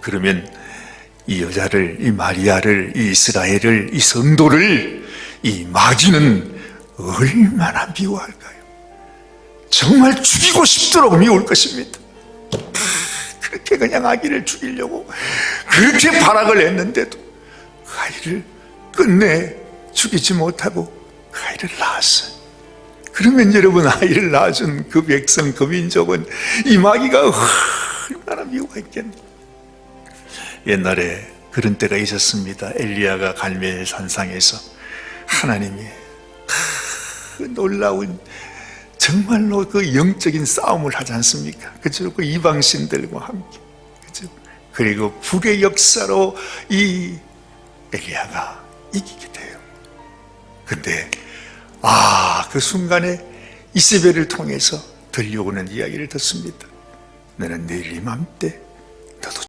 그러면 이 여자를, 이 마리아를, 이 이스라엘을, 이 성도를 이 마귀는 얼마나 미워할까요? 정말 죽이고 싶도록 미울 것입니다. 그렇게 그냥 아기를 죽이려고 그렇게 발악을 했는데도 그 아이를 끝내 죽이지 못하고 그 아이를 낳았어요. 그러면 여러분 아이를 낳아준 그 백성 그 민족은 이 마귀가 얼마나 미워했겠나 옛날에 그런 때가 있었습니다 엘리야가 갈멜 산상에서 하나님이 그 놀라운 정말로 그 영적인 싸움을 하지 않습니까? 그죠? 그 이방신들과 함께. 그죠? 그리고 불의 역사로 이 엘리야가 이기게 돼요. 근데 아, 그 순간에 이세벨을 통해서 들려오는 이야기를 듣습니다. 너는 내일 이맘때